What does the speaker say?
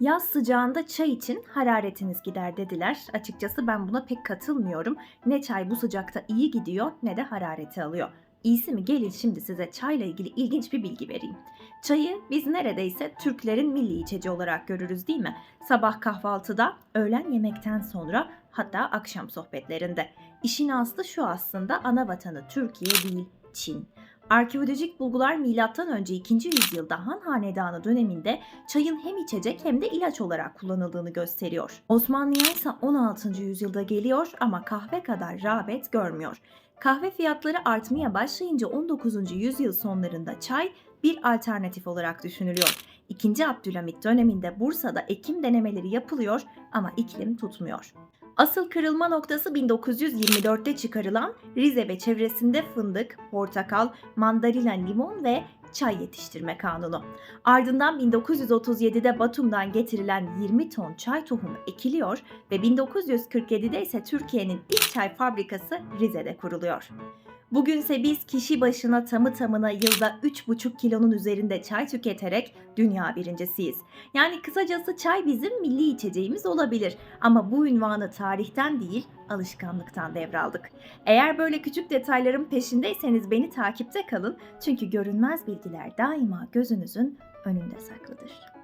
Yaz sıcağında çay için hararetiniz gider dediler. Açıkçası ben buna pek katılmıyorum. Ne çay bu sıcakta iyi gidiyor ne de harareti alıyor. İyisi mi gelin şimdi size çayla ilgili ilginç bir bilgi vereyim. Çayı biz neredeyse Türklerin milli içeceği olarak görürüz değil mi? Sabah kahvaltıda, öğlen yemekten sonra hatta akşam sohbetlerinde. İşin aslı şu aslında ana vatanı Türkiye değil Çin. Arkeolojik bulgular M.Ö. 2. yüzyılda Han Hanedanı döneminde çayın hem içecek hem de ilaç olarak kullanıldığını gösteriyor. Osmanlı'ya ise 16. yüzyılda geliyor ama kahve kadar rağbet görmüyor. Kahve fiyatları artmaya başlayınca 19. yüzyıl sonlarında çay bir alternatif olarak düşünülüyor. İkinci Abdülhamit döneminde Bursa'da ekim denemeleri yapılıyor ama iklim tutmuyor. Asıl kırılma noktası 1924'te çıkarılan Rize ve çevresinde fındık, portakal, mandalina, limon ve çay yetiştirme kanunu. Ardından 1937'de Batum'dan getirilen 20 ton çay tohumu ekiliyor ve 1947'de ise Türkiye'nin ilk çay fabrikası Rize'de kuruluyor. Bugünse biz kişi başına tamı tamına yılda 3,5 kilonun üzerinde çay tüketerek dünya birincisiyiz. Yani kısacası çay bizim milli içeceğimiz olabilir ama bu ünvanı tarihten değil alışkanlıktan devraldık. Eğer böyle küçük detayların peşindeyseniz beni takipte kalın çünkü görünmez bilgiler daima gözünüzün önünde saklıdır.